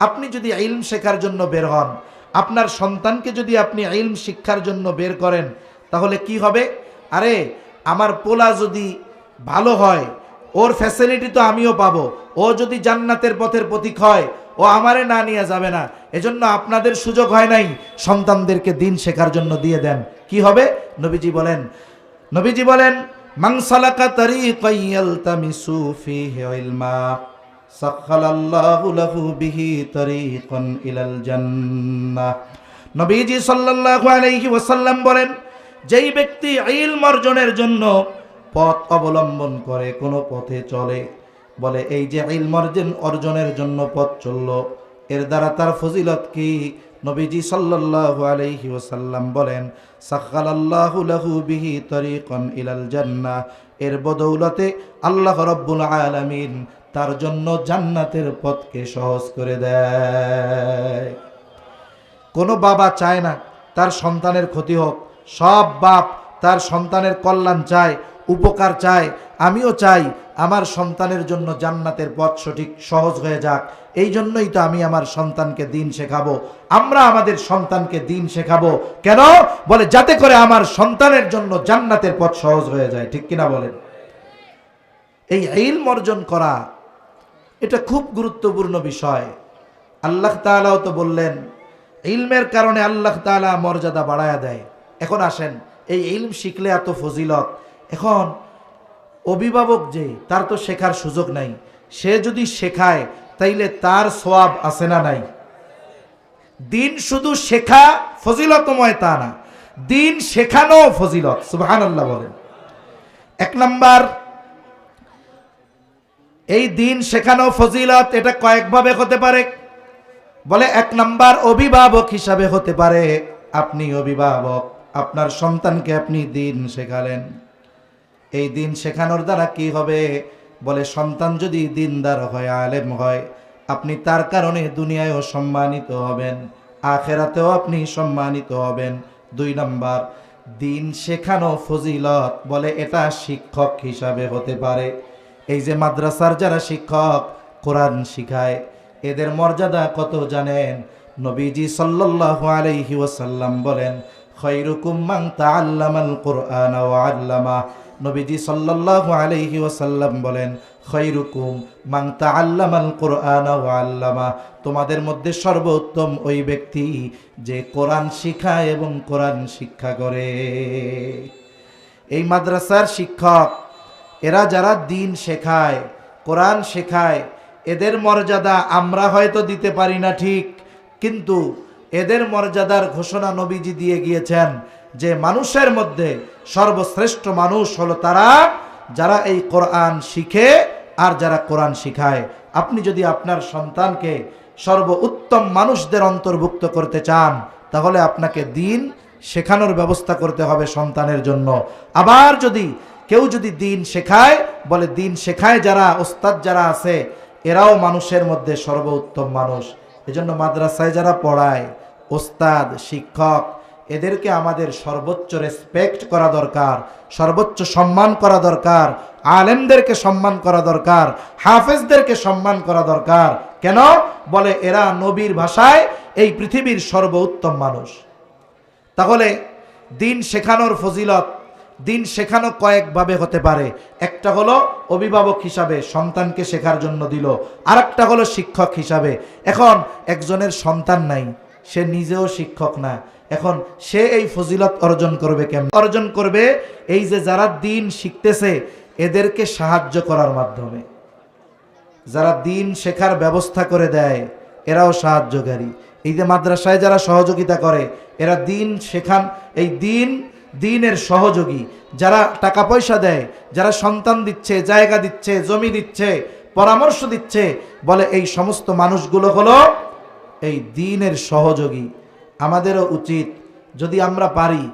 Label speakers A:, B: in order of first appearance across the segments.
A: আপনি যদি ইলম শেখার জন্য বের হন, আপনার সন্তানকে যদি আপনি ইলম শিক্ষার জন্য বের করেন, তাহলে কি হবে? আরে, আমার পোলা যদি ভালো হয়, ওর ফ্যাসিলিটি তো আমিও পাবো, ও যদি জান্নাতের পথের প্রতীক হয়, ও আমারে না নিয়ে যাবে না। এজন্য আপনাদের সুযোগ হয় নাই, সন্তানদেরকে দিন শেখার জন্য দিয়ে দেন। কি হবে? নবীজি বলেন নবীজি বলেন মাংসালাকা তারিকান ইয়ালতামিসু ফীহি ইলমা। সাখালাল্লাহু লাহু বিহি তারিকান ইলাল জান্নাহ। নবীজি সাল্লাল্লাহু আলাইহি ওয়াসাল্লাম বলেন, যেই ব্যক্তি ইলম অর্জনের জন্য পথ অবলম্বন করে, কোনো পথে চলে, বলে, এই যে ইলম অর্জন অর্জনের জন্য পথ চলল, এর দ্বারা তার ফজিলত কি? নবীজি সাল্লাল্লাহু আলাইহি ওয়াসাল্লাম বলেন, সাখালাল্লাহু লাহু বিহি তরিকন ইলাল জান্নাহ। এর বদৌলতে আল্লাহ রাব্বুল আলামিন তার জন্য জান্নাতের পথকে সহজ করে দেয়। কোনো বাবা চায় না তার সন্তানের ক্ষতি হোক। সব বাপ তার সন্তানের কল্যাণ চায়, উপকার চায়। আমিও চাই আমার সন্তানের জন্য জান্নাতের পথ সঠিক, সহজ হয়ে যাক। এই জন্যই তো আমি আমার সন্তানকে দিন শেখাবো। আমরা আমাদের সন্তানকে দিন শেখাবো। কেন? বলে, যাতে করে আমার সন্তানের জন্য জান্নাতের পথ সহজ হয়ে যায়। ঠিক কিনা বলেন? এই ইলম অর্জন করা এটা খুব গুরুত্বপূর্ণ বিষয়। আল্লাহ তাআলাও তো বললেন, ইলমের কারণে আল্লাহ তাআলা মর্যাদা বাড়ায়া দেয়। এখন আসেন, এই ইলম শিখলে এত ফজিলত। এখন অভিভাবক যে, তার তো শেখার সুযোগ নাই। সে যদি শেখায়, তাইলে তার সোয়াব আছে না নাই? দিন শুধু শেখা ফজিলতময় তা না, দিন শেখানো ফজিলত সুবহান আল্লাহ বলেন। এক নাম্বার এই দিন শেখানো ফজিলত এটা কয়েকভাবে হতে পারে। বলে এক নাম্বার অভিভাবক হিসাবে হতে পারে। আপনি অভিভাবক, আপনার সন্তানকে আপনি দিন শেখালেন। এই দিন শেখানোর দ্বারা কি হবে? বলে সন্তান যদি দিনদার হয়, আলেম হয়, আপনি তার কারণে দুনিয়ায়ও সম্মানিত হবেন, আখেরাতেও আপনি সম্মানিত হবেন। দুই নাম্বার, দিন শেখানো ফজিলত, বলে এটা শিক্ষক হিসাবে হতে পারে। এই যে মাদ্রাসার যারা শিক্ষক, কোরআন শিখায়, এদের মর্যাদা কত জানেন? নবীজি সাল্লাল্লাহু আলাইহি ওয়াসাল্লাম বলেন কুরআন নবীজি বলেন কুরআন তোমাদের মধ্যে সর্বোত্তম ওই ব্যক্তি যে কোরআন শিখায় এবং কোরআন শিক্ষা করে। এই মাদ্রাসার শিক্ষক এরা যারা দিন শেখায়, কোরআন শেখায়, এদের মর্যাদা আমরা হয়তো দিতে পারি না ঠিক, কিন্তু এদের মর্যাদার ঘোষণা নবীজি দিয়ে গিয়েছেন যে মানুষের মধ্যে সর্বশ্রেষ্ঠ মানুষ হলো তারা যারা এই কোরআন শিখে আর যারা কোরআন শিখায়। আপনি যদি আপনার সন্তানকে সর্ব উত্তম মানুষদের অন্তর্ভুক্ত করতে চান, তাহলে আপনাকে দিন শেখানোর ব্যবস্থা করতে হবে সন্তানের জন্য। আবার যদি কেউ যদি দিন শেখায়, বলে দিন শেখায় যারা, ওস্তাদ যারা আছে, এরাও মানুষের মধ্যে সর্বোত্তম মানুষ। এজন্য মাদ্রাসায় যারা পড়ায়, ওস্তাদ, শিক্ষক, এদেরকে আমাদের সর্বোচ্চ রেসপেক্ট করা দরকার, সর্বোচ্চ সম্মান করা দরকার, আলেমদেরকে সম্মান করা দরকার, হাফেজদেরকে সম্মান করা দরকার। কেন? বলে এরা নবীর ভাষায় এই পৃথিবীর সর্বোত্তম মানুষ। তাহলে দিন শেখানোর ফজিলত দিন শেখানো কয়েকভাবে হতে পারে। একটা হলো অভিভাবক হিসাবে সন্তানকে শেখার জন্য দিল। আর একটা হলো শিক্ষক হিসাবে। এখন একজনের সন্তান নাই, সে নিজেও শিক্ষক না। এখন সে এই ফজিলত অর্জন করবে কেমন? অর্জন করবে এই যে যারা দিন শিখতেছে, এদেরকে সাহায্য করার মাধ্যমে। যারা দিন শেখার ব্যবস্থা করে দেয়, এরাও সাহায্যকারী। এই যে মাদ্রাসায় যারা সহযোগিতা করে, এরা দিন শেখান, এই দিন দিনের সহযোগী, যারা টাকা পয়সা দেয়, যারা সন্তান দিচ্ছে, জায়গা দিচ্ছে, জমি দিচ্ছে, পরামর্শ দিচ্ছে, বলে এই সমস্ত মানুষগুলো হলো এই দিনের সহযোগী। আমাদেরও উচিত যদি আমরা পারি,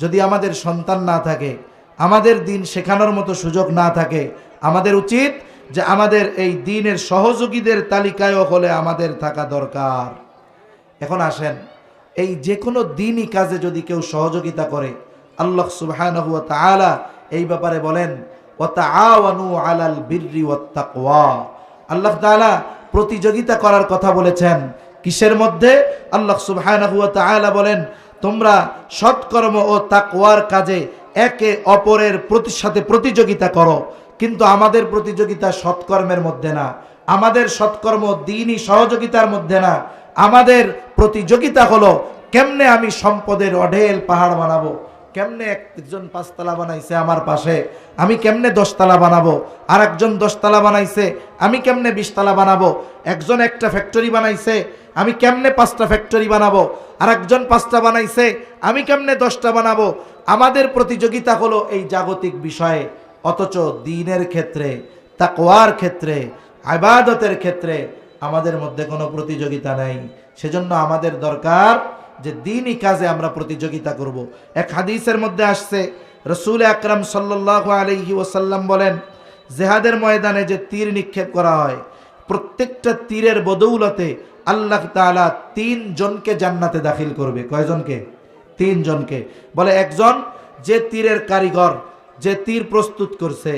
A: যদি আমাদের সন্তান না থাকে, আমাদের দিন শেখানোর মতো সুযোগ না থাকে, আমাদের উচিত যে আমাদের এই দিনের সহযোগীদের তালিকায়ও হলে আমাদের থাকা দরকার। এখন আসেন, এই যে কোনো দিনই কাজে যদি কেউ সহযোগিতা করে আল্লাহ সুবহানাহু ওয়া তাআলা এই ব্যাপারে বলেন আলাল তাকওয়া আল্লাহ তাআলা প্রতিযোগিতা করার কথা বলেছেন। কিসের মধ্যে? আল্লাহ তাআলা বলেন, তোমরা সৎকর্ম ও তাকওয়ার কাজে একে অপরের প্রতি, সাথে প্রতিযোগিতা করো। কিন্তু আমাদের প্রতিযোগিতা সৎকর্মের মধ্যে না। আমাদের সৎকর্ম দিনই সহযোগিতার মধ্যে না। আমাদের প্রতিযোগিতা হলো কেমনে আমি সম্পদের অঢেল পাহাড় বানাবো। কেমনে একজন পাঁচতলা বানাইছে আমার পাশে? আমি কেমনে দশতলা বানাবো? আর একজন দশতলা বানাইছে, আমি কেমনে বিশতলা বানাবো? একজন একটা ফ্যাক্টরি বানাইছে, আমি কেমনে পাঁচটা ফ্যাক্টরি বানাবো? আর একজন পাঁচটা বানাইছে, আমি কেমনে দশটা বানাবো? আমাদের প্রতিযোগিতা হলো এই জাগতিক বিষয়ে, অথচ দিনের ক্ষেত্রে, তাকওয়ার ক্ষেত্রে, আবাদতের ক্ষেত্রে আমাদের মধ্যে কোনো প্রতিযোগিতা নাই। সেজন্য আমাদের দরকার যে দিনই কাজে আমরা প্রতিযোগিতা করব। এক হাদিসের মধ্যে আসছে, রসুল আকরাম সাল্লাহ আলহি ওসাল্লাম বলেন, জেহাদের ময়দানে যে তীর নিক্ষেপ করা হয়, প্রত্যেকটা তীরের বদৌলতে আল্লাহ তাআলা তিন জনকে জান্নাতে দাখিল করবে। কয়জনকে? তিন জনকে। বলে একজন যে তীরের কারিগর, যে তীর প্রস্তুত করছে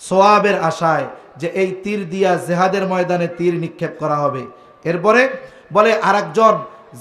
A: সোয়াবের আশায় যে এই তীর দিয়া জেহাদের ময়দানে তীর নিক্ষেপ করা হবে। এরপরে বলে আরেকজন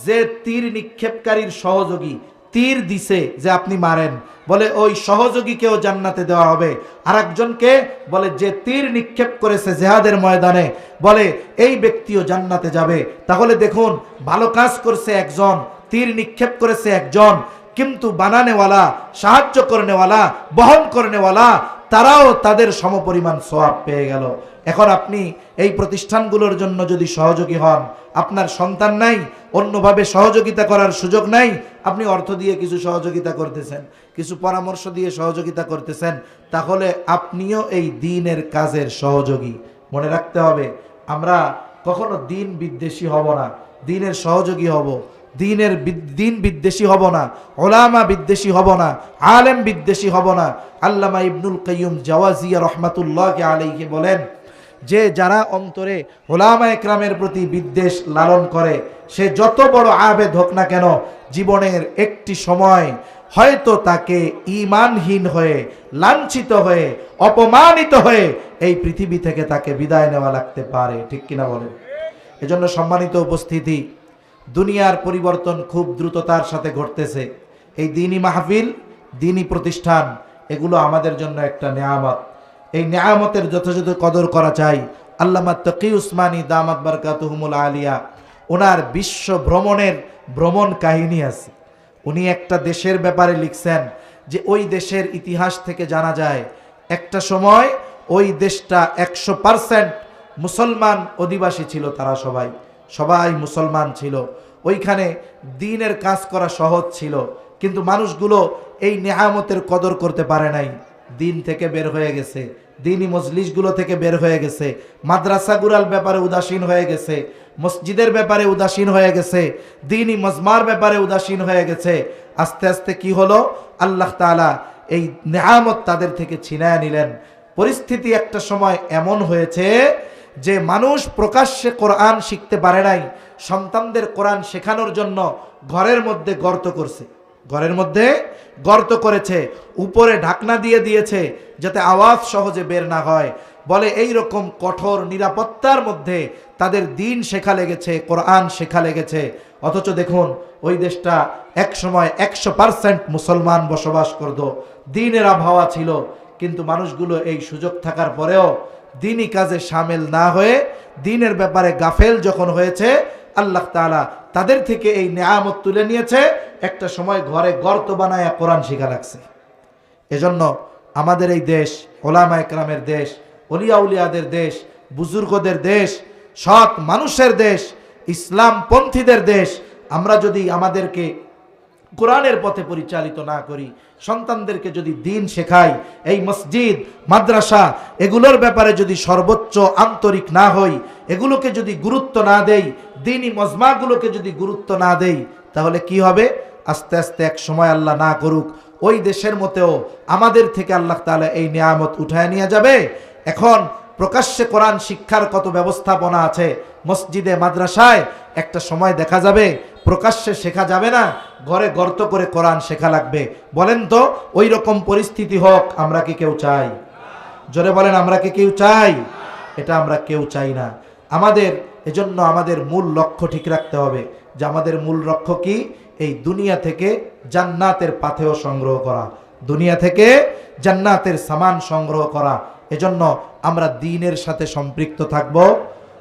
A: যে তীর নিক্ষেপকারীর সহযোগী তীর দিছে যে আপনি মারেন। বলে ওই সহযোগীকেও জান্নাতে দেওয়া হবে। আরেকজনকে বলে, যে তীর নিক্ষেপ করেছে জেহাদের ময়দানে, বলে এই ব্যক্তিও জান্নাতে যাবে। তাহলে দেখুন, ভালো কাজ করছে একজন, তীর নিক্ষেপ করেছে একজন, কিন্তু বানানেওয়ালা, সাহায্য করনেওয়ালা, বহন করনেওয়ালা তারাও তাদের সমপরিমাণ সোয়াব পেয়ে গেল। এখন আপনি এই প্রতিষ্ঠানগুলোর জন্য যদি সহযোগী হন, আপনার সন্তান নাই, অন্যভাবে সহযোগিতা করার সুযোগ নাই, আপনি অর্থ দিয়ে কিছু সহযোগিতা করতেছেন, কিছু পরামর্শ দিয়ে সহযোগিতা করতেছেন, তাহলে আপনিও এই দিনের কাজের সহযোগী। মনে রাখতে হবে, আমরা কখনো দিন বিদ্বেষী হব না, দিনের সহযোগী হব। দিনের দিন বিদ্বেষী হব না, ওলামা বিদ্বেষী হব না, আলেম বিদ্বেষী হব না। আল্লামা ইবনুল কাইয়ুম জাওয়াজিয়া রহমাতুল্লাহ আলাইকে বলেন, যে যারা অন্তরে ওলামা একরামের প্রতি বিদ্বেষ লালন করে, সে যত বড় আবেদ হোক না কেন, জীবনের একটি সময় হয়তো তাকে ইমানহীন হয়ে, লাঞ্ছিত হয়ে, অপমানিত হয়ে এই পৃথিবী থেকে তাকে বিদায় নেওয়া লাগতে পারে। ঠিক কিনা বলেন? এজন্য সম্মানিত উপস্থিতি দুনিয়ার পরিবর্তন খুব দ্রুততার সাথে ঘটতেছে। এই দিনী মাহফিল দিনী প্রতিষ্ঠান, এগুলো আমাদের জন্য একটা নেয়ামত। এই নেয়ামতের যথাযথ কদর করা চাই। আল্লামা তকি উসমানী দামাত বারকাতুহুমুল আলিয়া, ওনার বিশ্ব ভ্রমণের ভ্রমণ কাহিনী আছে। উনি একটা দেশের ব্যাপারে লিখছেন যে, ওই দেশের ইতিহাস থেকে জানা যায়, একটা সময় ওই দেশটা একশো মুসলমান অধিবাসী ছিল তারা সবাই। সবাই মুসলমান ছিল। ওইখানে দিনের কাজ করা সহজ ছিল, কিন্তু মানুষগুলো এই নেহামতের কদর করতে পারে নাই। দিন থেকে বের হয়ে গেছে, দিনই মজলিসগুলো থেকে বের হয়ে গেছে, মাদ্রাসাগুলার ব্যাপারে উদাসীন হয়ে গেছে, মসজিদের ব্যাপারে উদাসীন হয়ে গেছে, দিনই মজমার ব্যাপারে উদাসীন হয়ে গেছে। আস্তে আস্তে কি হলো? আল্লাহ তাআলা এই নেহামত তাদের থেকে ছিনায় নিলেন। পরিস্থিতি একটা সময় এমন হয়েছে যে মানুষ প্রকাশ্যে কোরআন শিখতে পারে নাই, সন্তানদের কোরআন শেখানোর জন্য ঘরের মধ্যে গর্ত করছে। ঘরের মধ্যে গর্ত করেছে, উপরে ঢাকনা দিয়ে দিয়েছে, যাতে আওয়াজ সহজে বের না হয়। বলে এই রকম কঠোর নিরাপত্তার মধ্যে তাদের দিন শেখা লেগেছে, কোরআন শেখা লেগেছে। অথচ দেখুন, ওই দেশটা এক সময় একশো পার্সেন্ট মুসলমান বসবাস করত। দিনের আবহাওয়া ছিল, কিন্তু মানুষগুলো এই সুযোগ থাকার পরেও দিনই কাজে সামিল না হয়ে দিনের ব্যাপারে গাফেল যখন হয়েছে, আল্লাহ তাআলা তাদের থেকে এই নেয়ামত তুলে নিয়েছে। একটা সময় ঘরে গর্ত বানায় কোরআন শিখা লাগছে। এজন্য আমাদের এই দেশ, ওলামা একরামের দেশ, অলিয়া উলিয়াদের দেশ, বুজুর্গদের দেশ, সৎ মানুষের দেশ ইসলাম পন্থীদের দেশ, আমরা যদি আমাদেরকে কোরআনের পথে পরিচালিত না করি। সন্তানদেরকে যদি দিন শেখাই, এই মসজিদ, মাদ্রাসা, এগুলোর ব্যাপারে যদি সর্বোচ্চ আন্তরিক না হই, এগুলোকে যদি গুরুত্ব না দেই, দিনই মজমাগুলোকে যদি গুরুত্ব না দেই, তাহলে কি হবে? আস্তে আস্তে এক সময় আল্লাহ না করুক। ওই দেশের মতেও আমাদের থেকে আল্লাহ তাআলা এই নিয়ামত উঠায় নিয়ে যাবে। এখন প্রকাশ্যে কোরআন শিক্ষার কত ব্যবস্থাপনা আছে? মসজিদে, মাদ্রাসায় একটা সময় দেখা যাবে প্রকাশ্যে শেখা যাবে না, ঘরে গর্ত করে কোরআন শেখা লাগবে। বলেন তো ওই রকম পরিস্থিতি হোক, আমরা কি কেউ চাই? জোরে বলেন, আমরা কি কেউ চাই? এটা আমরা কেউ চাই না। আমাদের, এজন্য আমাদের মূল লক্ষ্য ঠিক রাখতে হবে যে আমাদের মূল লক্ষ্য কি? এই দুনিয়া থেকে জান্নাতের পাথেও সংগ্রহ করা। দুনিয়া থেকে জান্নাতের সামান সংগ্রহ করা। এজন্য আমরা দিনের সাথে সম্পৃক্ত থাকব।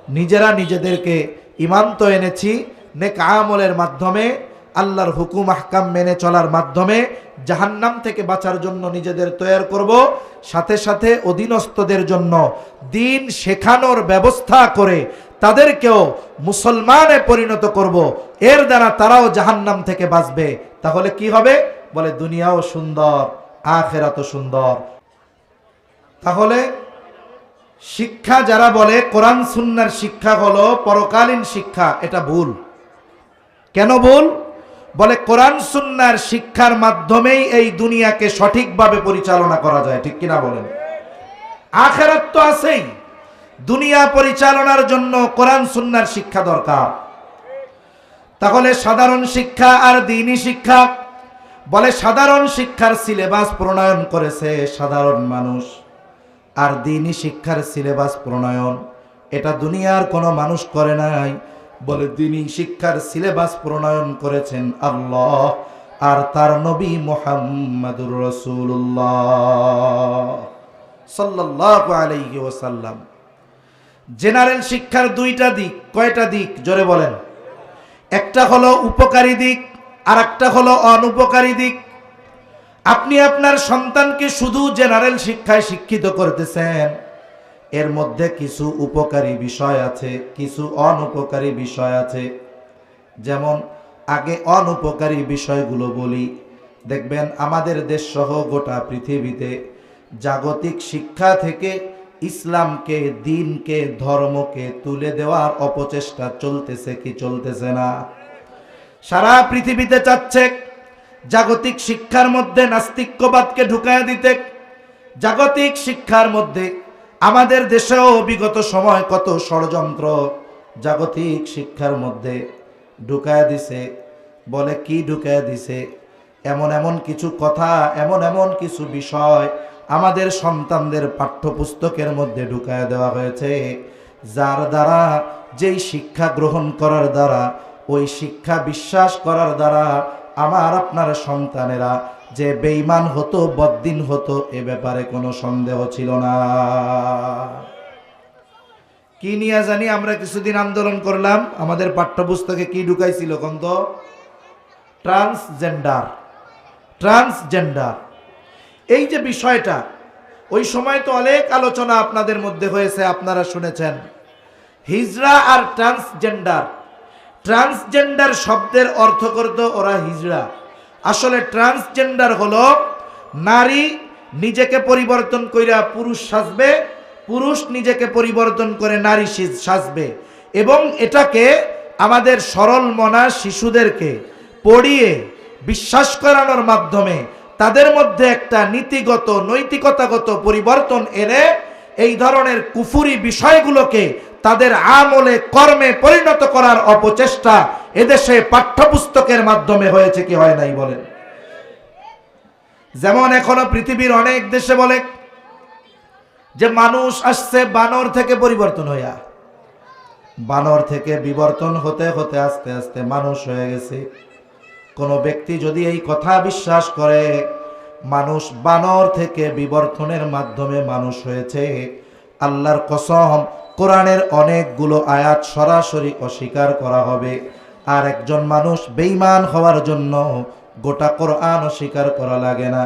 A: নিজেরা নিজেদেরকে ইমান তো এনেছি নেক আমলের মাধ্যমে, আল্লাহর হুকুম, আহকাম মেনে চলার মাধ্যমে জাহান্নাম থেকে বাঁচার জন্য নিজেদের তৈরি করব। সাথে সাথে অধীনস্থদের জন্য দিন শেখানোর ব্যবস্থা করে তাদেরকেও মুসলমানে পরিণত করব। এর দ্বারা তারাও জাহান্নাম থেকে বাঁচবে। তাহলে কি হবে? বলে, দুনিয়াও সুন্দর আখেরাত সুন্দর। তাহলে শিক্ষা যারা বলে, কোরআন, সুন্নার শিক্ষা হলো পরকালীন শিক্ষা, এটা ভুল। কেন ভুল বলে কোরআন সুন্নার শিক্ষার মাধ্যমেই এই দুনিয়াকে সঠিকভাবে পরিচালনা করা যায়, ঠিক কিনা বলেন? আখেরাত তো আছেই। দুনিয়া পরিচালনার জন্য কোরআন সুন্নার শিক্ষা দরকার। তাহলে সাধারণ শিক্ষা আর দিনী শিক্ষা? বলে সাধারণ শিক্ষার সিলেবাস প্রণয়ন করেছে সাধারণ মানুষ। আর দিনী শিক্ষার সিলেবাস প্রণয়ন, এটা দুনিয়ার কোনো মানুষ করে নাই। বলে দিনী শিক্ষার সিলেবাস প্রণয়ন করেছেন আল্লাহ আর তার নবী মোহাম্মদুর রসুল্লাহ সাল্লাহ আলাইহি ওসাল্লাম জেনারেল শিক্ষার দুইটা দিক, কয়টা দিক? জোরে বলেন। একটা হলো উপকারী দিক আর একটা হলো অনুপকারী দিক। আপনি আপনার সন্তানকে শুধু জেনারেল শিক্ষায় শিক্ষিত করতেছেন। এর মধ্যে কিছু উপকারী বিষয় আছে, কিছু অনুপকারী বিষয় আছে। যেমন, আগে অনুপকারী বিষয়গুলো বলি। দেখবেন, আমাদের দেশ সহ গোটা পৃথিবীতে জাগতিক শিক্ষা থেকে ইসলামকে, দিনকে, ধর্মকে তুলে দেওয়ার অপচেষ্টা চলতেছে কি চলতেছে না? সারা পৃথিবীতে চাচ্ছে, জাগতিক শিক্ষার মধ্যে নাস্তিক্যবাদকে ঢুকায় দিতে। জাগতিক শিক্ষার মধ্যে আমাদের দেশেও বিগত সময় কত ষড়যন্ত্র জাগতিক শিক্ষার মধ্যে ঢুকায় দিছে। বলে কি ঢুকায় দিছে? এমন এমন কিছু কথা, এমন এমন কিছু বিষয় আমাদের সন্তানদের পাঠ্যপুস্তকের মধ্যে ঢুকায় দেওয়া হয়েছে, যার দ্বারা যেই শিক্ষা গ্রহণ করার দ্বারা, ওই শিক্ষা বিশ্বাস করার দ্বারা আমার আপনার সন্তানেরা যে বেইমান হতো, বদ্দিন হতো, এ ব্যাপারে কোনো সন্দেহ ছিল না। কি নিয়ে জানি আমরা কিছুদিন আন্দোলন করলাম, আমাদের পাঠ্যপুস্তকে কি ঢুকাইছিল কন্ত? ট্রান্সজেন্ডার। ট্রান্সজেন্ডার। এই যে বিষয়টা, ওই সময় তো অনেক আলোচনা আপনাদের মধ্যে হয়েছে, আপনারা শুনেছেন। হিজড়া আর ট্রান্সজেন্ডার। ট্রান্সজেন্ডার শব্দের অর্থ করত ওরা হিজড়া আসলে ট্রান্সজেন্ডার হলো নারী নিজেকে পরিবর্তন কইরা পুরুষ সাজবে, পুরুষ নিজেকে পরিবর্তন করে নারী সিজ- সাজবে। এবং এটাকে আমাদের সরল মনা শিশুদেরকে পড়িয়ে বিশ্বাস করানোর মাধ্যমে তাদের মধ্যে একটা নীতিগত, নৈতিকতাগত পরিবর্তন এনে এই ধরনের কুফুরি বিষয়গুলোকে তাদের আমলে কর্মে পরিণত করার অপচেষ্টা এদেশে পাঠ্যপুস্তকের মাধ্যমে হয়েছে কি হয় নাই বলেন। যেমন এখনও পৃথিবীর অনেক দেশে বলে যে মানুষ আসছে বানর থেকে পরিবর্তন হইয়া। বানর থেকে বিবর্তন হতে হতে আস্তে আস্তে মানুষ হয়ে গেছে। কোনো ব্যক্তি যদি এই কথা বিশ্বাস করে, মানুষ বানর থেকে বিবর্তনের মাধ্যমে মানুষ হয়েছে। আল্লাহর কসম কোরআনের অনেকগুলো আয়াত সরাসরি অস্বীকার করা হবে। আর একজন মানুষ বেইমান হওয়ার জন্য গোটা কোরআন অস্বীকার করা লাগে না।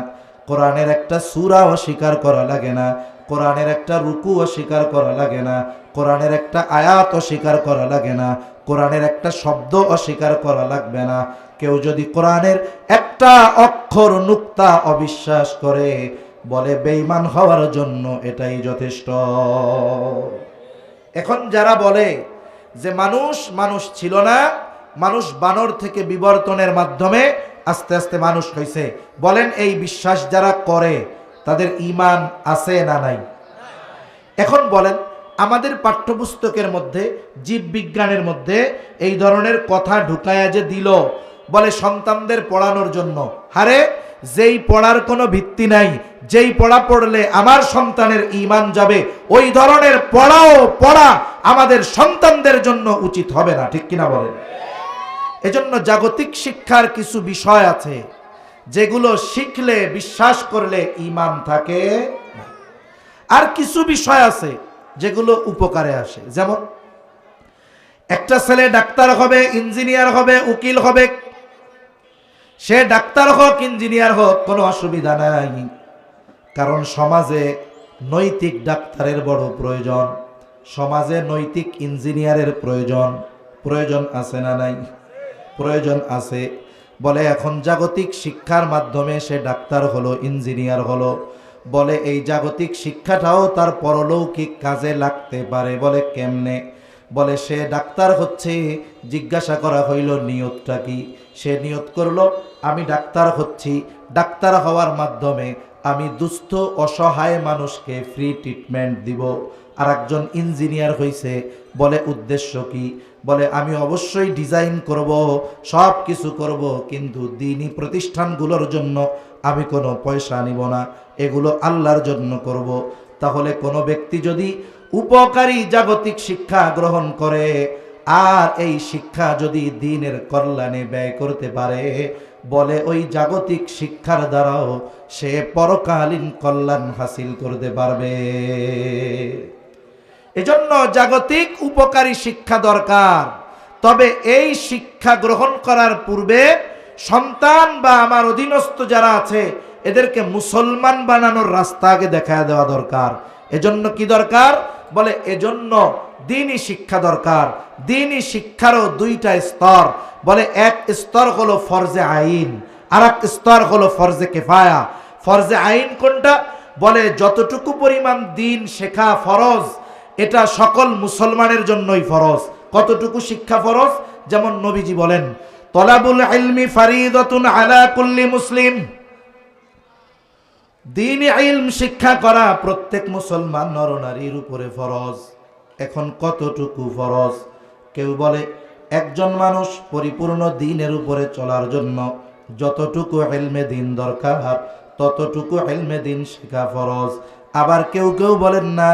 A: কোরআনের একটা সূরা অস্বীকার করা লাগে না। কোরআনের একটা রুকু অস্বীকার করা লাগে না। কোরআনের একটা আয়াত অস্বীকার করা লাগে না। কোরআনের একটা শব্দ অস্বীকার করা লাগবে না। কেউ যদি কোরআনের একটা অক্ষর নুক্তা অবিশ্বাস করে, বলে বেঈমান হওয়ার জন্য এটাই যথেষ্ট। এখন যারা বলে যে মানুষ মানুষ ছিল না, মানুষ বানর থেকে বিবর্তনের মাধ্যমে আস্তে আস্তে মানুষ হয়েছে বলেন এই বিশ্বাস যারা করে, তাদের ইমান আছে না নাই? এখন বলেন, আমাদের পাঠ্যপুস্তকের মধ্যে, জীববিজ্ঞানের মধ্যে এই ধরনের কথা ঢুকায়া যে দিল বলে সন্তানদের পড়ানোর জন্য। হারে যেই পড়ার কোনো ভিত্তি নাই, যেই পড়া পড়লে আমার সন্তানের ইমান যাবে, ওই ধরনের পড়াও পড়া আমাদের সন্তানদের জন্য উচিত হবে না, ঠিক কিনা বলেন? এজন্য জাগতিক শিক্ষার কিছু বিষয় আছে, যেগুলো শিখলে, বিশ্বাস করলে ইমান থাকে আর কিছু বিষয় আছে, যেগুলো উপকারে আসে। যেমন, একটা ছেলে ডাক্তার হবে, ইঞ্জিনিয়ার হবে, উকিল হবে সে ডাক্তার হোক, ইঞ্জিনিয়ার হোক, কোনো অসুবিধা নাই। কারণ সমাজে নৈতিক ডাক্তারের বড় প্রয়োজন, সমাজে নৈতিক ইঞ্জিনিয়ারের প্রয়োজন। প্রয়োজন আছে না নাই? প্রয়োজন আছে। বলে এখন জাগতিক শিক্ষার মাধ্যমে সে ডাক্তার হলো, ইঞ্জিনিয়ার হলো। বলে এই জাগতিক শিক্ষাটাও তার পরলৌকিক কাজে লাগতে পারে। বলে কেমনে? বলে, সে ডাক্তার হচ্ছে। জিজ্ঞাসা করা হইল, নিয়তটা কি? সে নিয়ত করল, আমি ডাক্তার হচ্ছি। ডাক্তার হওয়ার মাধ্যমে আমি দুস্থ, অসহায় মানুষকে ফ্রি ট্রিটমেন্ট দিব। আর একজন ইঞ্জিনিয়ার হয়েছে বলে, উদ্দেশ্য কি? বলে, আমি অবশ্যই ডিজাইন করব, সব কিছু করব, কিন্তু দিনই প্রতিষ্ঠানগুলোর জন্য আমি কোনো পয়সা নিব না। এগুলো আল্লাহর জন্য করব। তাহলে কোনো ব্যক্তি যদি উপকারী জাগতিক শিক্ষা গ্রহণ করে। আর এই শিক্ষা যদি দিনের কল্যাণে ব্যয় করতে পারে, বলে ওই জাগতিক শিক্ষার দ্বারাও সে পরকালীন কল্যাণ হাসিল করতে পারবে। এজন্য জাগতিক উপকারী শিক্ষা দরকার। তবে এই শিক্ষা গ্রহণ করার পূর্বে সন্তান বা আমার অধীনস্থ যারা আছে, এদেরকে মুসলমান বানানোর রাস্তা আগে দেখা দেওয়া দরকার। এজন্য কি দরকার? বলে, এজন্য দিনই শিক্ষা দরকার, দিনই শিক্ষারও দুইটা স্তর। বলে, এক স্তর হলো ফরজে আইন আর এক স্তর হলো ফরজে কেফায়া। ফরজে আইন কোনটা? বলে, যতটুকু পরিমাণ দিন শেখা ফরজ, এটা সকল মুসলমানের জন্যই ফরজ। কতটুকু শিক্ষা ফরজ? যেমন নবীজি বলেন, তলাবুল ইলমি ফারিদাতুন আলা কুল্লি মুসলিম। দিন ইলম শিক্ষা করা প্রত্যেক মুসলমান নরনারীর উপরে ফরজ। এখন কতটুকু ফরজ? কেউ বলে, একজন মানুষ পরিপূর্ণ দিনের উপরে চলার জন্য যতটুকু এলমে দিন দরকার, ততটুকু এলমে দিন শেখা ফরজ। আবার কেউ কেউ বলেন না,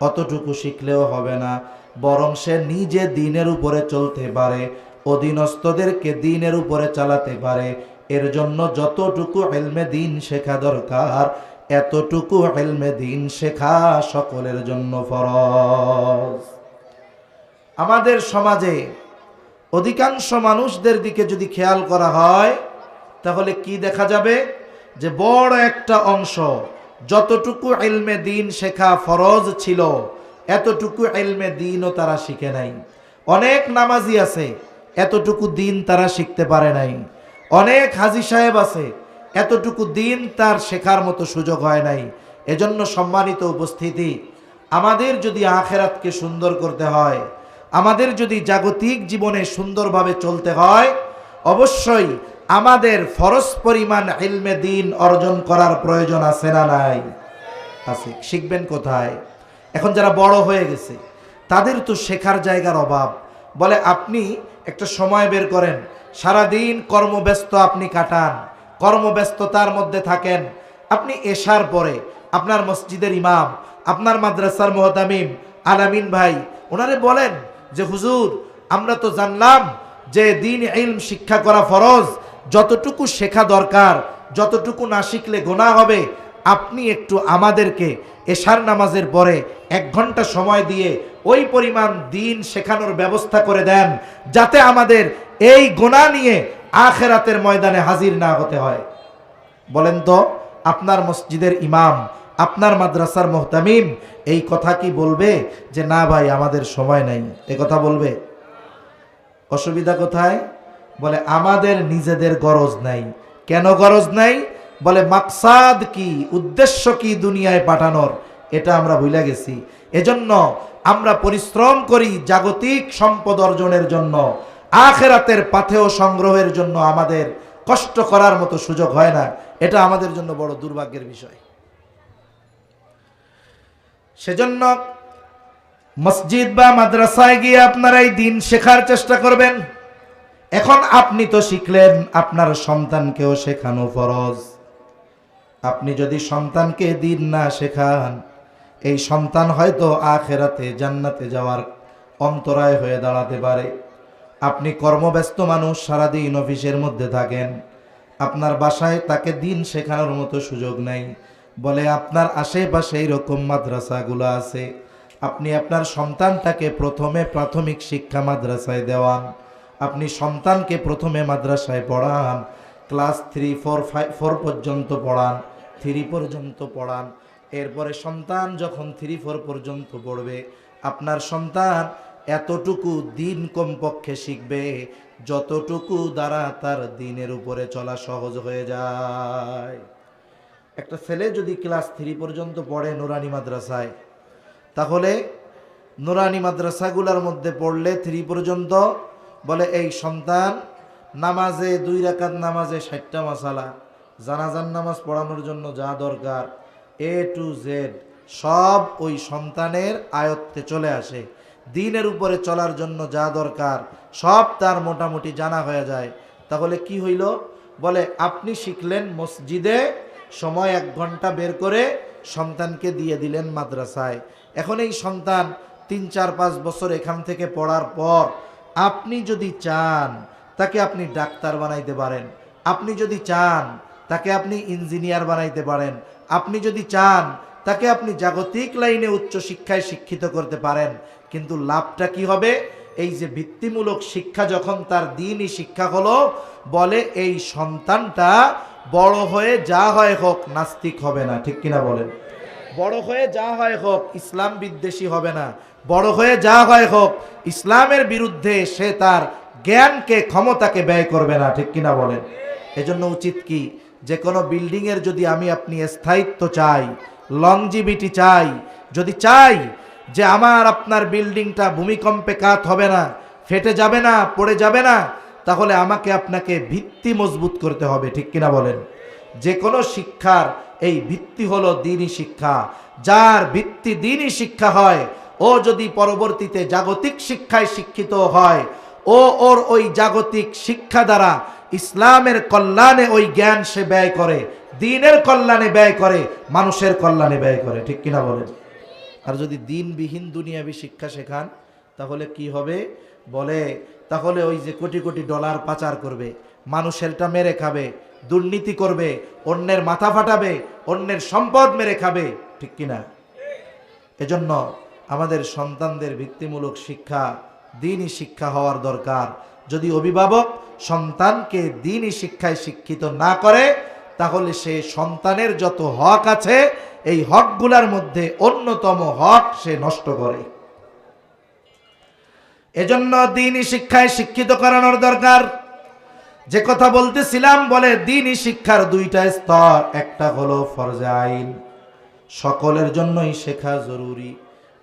A: অতটুকু শিখলেও হবে না। বরং সে নিজে দিনের উপরে চলতে পারে, অধীনস্থদেরকে দিনের উপরে চালাতে পারে এর জন্য যতটুকু এলমে দিন শেখা দরকার, এতটুকু এলমে দিন শেখা সকলের জন্য ফরজ। আমাদের সমাজে অধিকাংশ মানুষদের দিকে যদি খেয়াল করা হয়, তাহলে কি দেখা যাবে? যে বড় একটা অংশ যতটুকু এলমে দিন শেখা ফরজ ছিল, এতটুকু এলমে দিনও তারা শিখে নাই। অনেক নামাজি আছে, এতটুকু দিন তারা শিখতে পারে নাই। অনেক হাজি সাহেব আছে। এতটুকু দিন তার শেখার মতো সুযোগ হয় নাই। এজন্য সম্মানিত উপস্থিতি, আমাদের যদি আখেরাতকে সুন্দর করতে হয়, আমাদের যদি জাগতিক জীবনে সুন্দরভাবে চলতে হয়, অবশ্যই আমাদের ফরজ পরিমাণ ইলমে দিন অর্জন করার প্রয়োজন আছে না নাই? আছে। শিখবেন কোথায়? এখন যারা বড় হয়ে গেছে, তাদের তো শেখার জায়গার অভাব। বলে, আপনি একটা সময় বের করেন সারাদিন কর্মব্যস্ত আপনি কাটান, কর্মব্যস্ততার মধ্যে থাকেন। আপনি এশার পরে আপনার মসজিদের ইমাম, আপনার মাদ্রাসার মোহতামিম, আলামিন ভাই, ওনারে বলেন যে, হুজুর, আমরা তো জানলাম যে দিন ইলম শিক্ষা করা ফরজ। যতটুকু শেখা দরকার, যতটুকু না শিখলে গোনা হবে, আপনি একটু আমাদেরকে এশার নামাজের পরে এক ঘণ্টা সময় দিয়ে ওই পরিমাণ দিন শেখানোর ব্যবস্থা করে দেন, যাতে আমাদের এই গোনা নিয়ে আখেরাতের ময়দানে হাজির না হতে হয়। বলেন তো, আপনার মসজিদের ইমাম, আপনার মাদ্রাসার মোহতামিম এই কথা কি বলবে যে, না ভাই, আমাদের সময় নাই এ কথা বলবে? অসুবিধা কোথায়? বলে, আমাদের নিজেদের গরজ নাই। কেন গরজ নাই? বলে, মাকসাদ কি, উদ্দেশ্য কি দুনিয়ায় পাঠানোর? এটা আমরা ভুলে গেছি। এজন্য আমরা পরিশ্রম করি জাগতিক সম্পদ অর্জনের জন্য। আখেরাতের পাথেও সংগ্রহের জন্য আমাদের কষ্ট করার মতো সুযোগ হয় না। এটা আমাদের জন্য বড় দুর্ভাগ্যের বিষয়। সেজন্য মসজিদ বা মাদ্রাসায় গিয়ে আপনারা এই দিন শেখার চেষ্টা করবেন। এখন আপনি তো শিখলেন, আপনার সন্তানকেও শেখানো ফরজ। আপনি যদি সন্তানকে দিন না শেখান, এই সন্তান হয়তো আখেরাতে জান্নাতে যাওয়ার অন্তরায় হয়ে দাঁড়াতে পারে। আপনি কর্মব্যস্ত মানুষ, সারাদিন অফিসের মধ্যে থাকেন। আপনার বাসায় তাকে দিন শেখানোর মতো সুযোগ নেই। বলে, আপনার আশেপাশে এইরকম মাদ্রাসাগুলো আছে। আপনি আপনার সন্তানটাকে প্রথমে প্রাথমিক শিক্ষা মাদ্রাসায় দেওয়ান। আপনি সন্তানকে প্রথমে মাদ্রাসায় পড়ান। Class three, four five four পর্যন্ত পড়ান, থ্রি পর্যন্ত পড়ান। এরপরে সন্তান যখন থ্রি, ফোর পর্যন্ত পড়বে, আপনার সন্তান এতটুকু দিন কমপক্ষে শিখবে, যতটুকু দ্বারা তার দিনের উপরে চলা সহজ হয়ে যায়। একটা ছেলে যদি ক্লাস থ্রি পর্যন্ত পড়ে নুরানি মাদ্রাসায়, তাহলে নুরানি মাদ্রাসাগুলোর মধ্যে পড়লে থ্রি পর্যন্ত বলে, এই সন্তান, নামাজে দুই রাকাত নামাজে ষাটটা মশালা জানাজান নামাজ পড়ানোর জন্য যা দরকার এ টু জেড সব ওই সন্তানের আয়ত্তে চলে আসে। দিনের উপরে চলার জন্য যা দরকার, সব তার মোটামুটি জানা হয়ে যায়। তাহলে কি হইল? বলে, আপনি শিখলেন মসজিদে সময় এক ঘণ্টা বের করে সন্তানকে দিয়ে দিলেন মাদ্রাসায়। এখন এই সন্তান তিন, চার, পাঁচ বছর এখান থেকে পড়ার পর আপনি যদি চান, তাকে আপনি ডাক্তার বানাইতে পারেন। আপনি যদি চান, তাকে আপনি ইঞ্জিনিয়ার বানাইতে পারেন। আপনি যদি চান তাকে আপনি জাগতিক লাইনে উচ্চ শিক্ষায় শিক্ষিত করতে পারেন। কিন্তু লাভটা কি হবে? এই যে ভিত্তিমূলক শিক্ষা যখন তার দিনই শিক্ষা হলো, বলে এই সন্তানটা বড় হয়ে যা হয় হোক নাস্তিক হবে না। ঠিক কিনা বলেন? বড় হয়ে যা হয় হোক ইসলাম বিদ্বেষী হবে না। বড় হয়ে যা হয় হোক ইসলামের বিরুদ্ধে সে তার জ্ঞানকে, ক্ষমতাকে ব্যয় করবে না। ঠিক কিনা বলেন? এজন্য উচিত কি? যে কোনো বিল্ডিংয়ের যদি আমি আপনি স্থায়িত্ব চাই লংজিভিটি চাই। যদি চাই যে আমার আপনার বিল্ডিংটা ভূমিকম্পে কাত হবে না, ফেটে যাবে না, পড়ে যাবে না, তাহলে আমাকে আপনাকে ভিত্তি মজবুত করতে হবে, ঠিক কিনা বলেন? যে কোনো শিক্ষার এই ভিত্তি হলো দিনই শিক্ষা। যার ভিত্তি দিনই শিক্ষা হয়, ও যদি পরবর্তীতে জাগতিক শিক্ষায় শিক্ষিত হয়, ও ওর ওই জাগতিক শিক্ষা দ্বারা ইসলামের কল্যাণে ওই জ্ঞান সে ব্যয় করে, দিনের কল্যাণে ব্যয় করে, মানুষের কল্যাণে ব্যয় করে। ঠিক কিনা বলেন? আর যদি দিনবিহীন দুনিয়াবি শিক্ষা শেখান, তাহলে কি হবে? বলে, তাহলে ওই যে কোটি কোটি ডলার পাচার করবে মানুষেরটা মেরে খাবে, দুর্নীতি করবে, অন্যের মাথা ফাটাবে, অন্যের সম্পদ মেরে খাবে। ঠিক কিনা? এজন্য আমাদের সন্তানদের ভিত্তিমূলক শিক্ষা, দিনই শিক্ষা হওয়ার দরকার। যদি অভিভাবক সন্তানকে দিনই শিক্ষায় শিক্ষিত না করে, তাহলে সে সন্তানের যত হক আছে, এই হকগুলার মধ্যে অন্যতম হক সে নষ্ট করে। এজন্য দিনই শিক্ষায় শিক্ষিত করানোর দরকার। যে কথা বলতেছিলাম, বলে দিনই শিক্ষার দুইটা স্তর। একটা হলো ফরজে আইন। সকলের জন্যই শেখা জরুরি।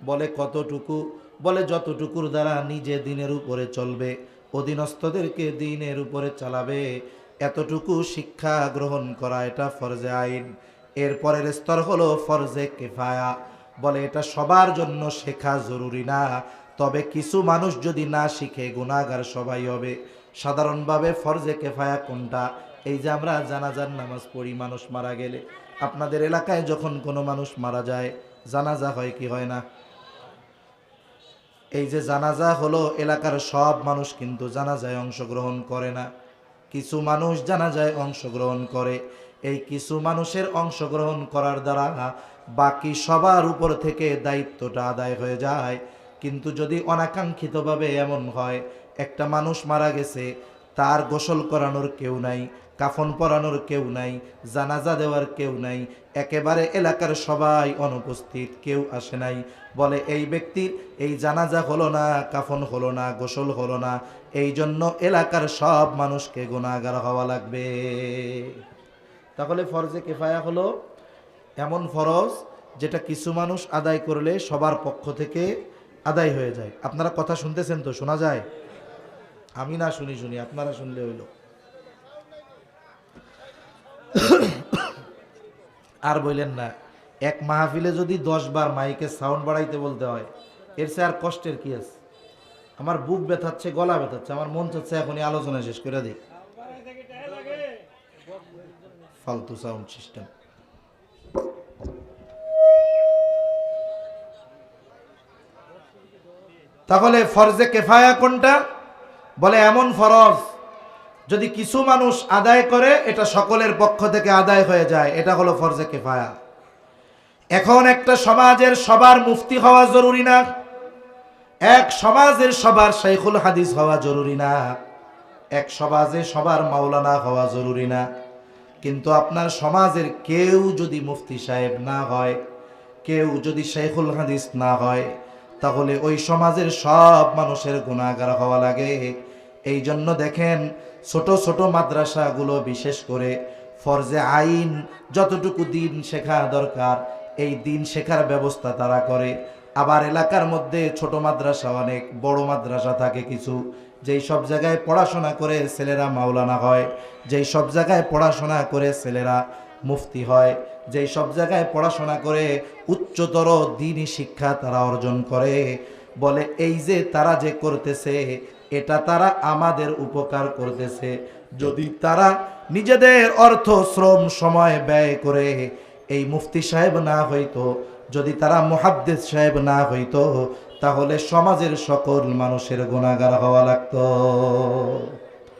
A: বলে কতটুকু, বলে যতটুকুর দ্বারা নিজে দিনের উপরে চলবে অধীনস্থদেরকে দিনের উপরে চালাবে। এতটুকু শিক্ষা গ্রহণ করা এটা ফরজে আইন। এরপরের স্তর হলো ফরজে কেফায়া। বলে এটা সবার জন্য শেখা জরুরি না। তবে কিছু মানুষ যদি না শিখে গুণাগার সবাই হবে। সাধারণভাবে ফরজে কেফায়া কোনটা? এই যে আমরা জানাজার নামাজ পড়ি, মানুষ মারা গেলে। আপনাদের এলাকায় যখন কোনো মানুষ মারা যায়, জানাজা হয় কি হয় না? এই যে জানাজা হলো, এলাকার সব মানুষ কিন্তু জানাজায় অংশগ্রহণ করে না। কিছু মানুষ জানাজায় অংশগ্রহণ করে। এই কিছু মানুষের অংশগ্রহণ করার দ্বারা বাকি সবার উপর থেকে দায়িত্বটা আদায় হয়ে যায়। কিন্তু যদি অনাকাঙ্ক্ষিতভাবে এমন হয়, একটা মানুষ মারা গেছে, তার গোসল করানোর কেউ নাই। কাফন পরানোর কেউ নাই, জানাজা দেওয়ার কেউ নাই, একেবারে এলাকার সবাই অনুপস্থিত, কেউ আসে নাই। বলে, এই ব্যক্তির এই জানাজা হলো না, কাফন হলো না, গোসল হলো না, এই জন্য এলাকার সব মানুষকে গুণাগার হওয়া লাগবে। তাহলে ফরজে কেফায়া হলো এমন ফরজ যেটা কিছু মানুষ আদায় করলে সবার পক্ষ থেকে আদায় হয়ে যায়। আপনারা কথা শুনতেছেন তো, শোনা যায়? আমি না শুনি শুনি, আপনারা শুনলে হইল। আর বললেন না, এক মাহফিলে যদি দশ বার মাইকে সাউন্ড বাড়াইতে বলতে হয়, এর সে আর কষ্টের কি আছে? আমার বুক ব্যথাচ্ছে, গলা ব্যথাচ্ছে, আমার মন চাচ্ছে এখনই আলোচনা শেষ করে দিই। ফালতু সাউন্ড সিস্টেম। তাহলে ফরজে কেফায়া কোনটা? বলে, এমন ফরজ যদি কিছু মানুষ আদায় করে, এটা সকলের পক্ষ থেকে আদায় হয়ে যায়। এটা হলো ফরজে কেফায়া। এখন একটা সমাজের সবার মুফতি হওয়া জরুরি না। এক সমাজের সবার শাইখুল হাদিস হওয়া জরুরি না। এক সমাজে সবার মাওলানা হওয়া জরুরি না। কিন্তু আপনার সমাজের কেউ যদি মুফতি সাহেব না হয়, কেউ যদি শাইখুল হাদিস না হয়, তাহলে ওই সমাজের সব মানুষের গুণাগার হওয়া লাগে। এই জন্য দেখেন ছোট ছোট মাদ্রাসাগুলো বিশেষ করে ফরজে আইন যতটুকু দিন শেখা দরকার, এই দিন শেখার ব্যবস্থা তারা করে। আবার এলাকার মধ্যে ছোট মাদ্রাসা অনেক, বড় মাদ্রাসা থাকে কিছু, যেই সব জায়গায় পড়াশোনা করে ছেলেরা মাওলানা হয়, যেই সব জায়গায় পড়াশোনা করে ছেলেরা মুফতি হয়, যেই সব জায়গায় পড়াশোনা করে উচ্চতর দিনই শিক্ষা তারা অর্জন করে। বলে এই যে তারা যে করতেছে এটা তারা আমাদের উপকার করতেছে। যদি তারা নিজেদের অর্থ, শ্রম, সময় ব্যয় করে এই মুফতি সাহেব না হইতো, যদি তারা মোহাদ্দেদ সাহেব না হইতো, তাহলে সমাজের সকল মানুষের গুণাগার হওয়া লাগতো।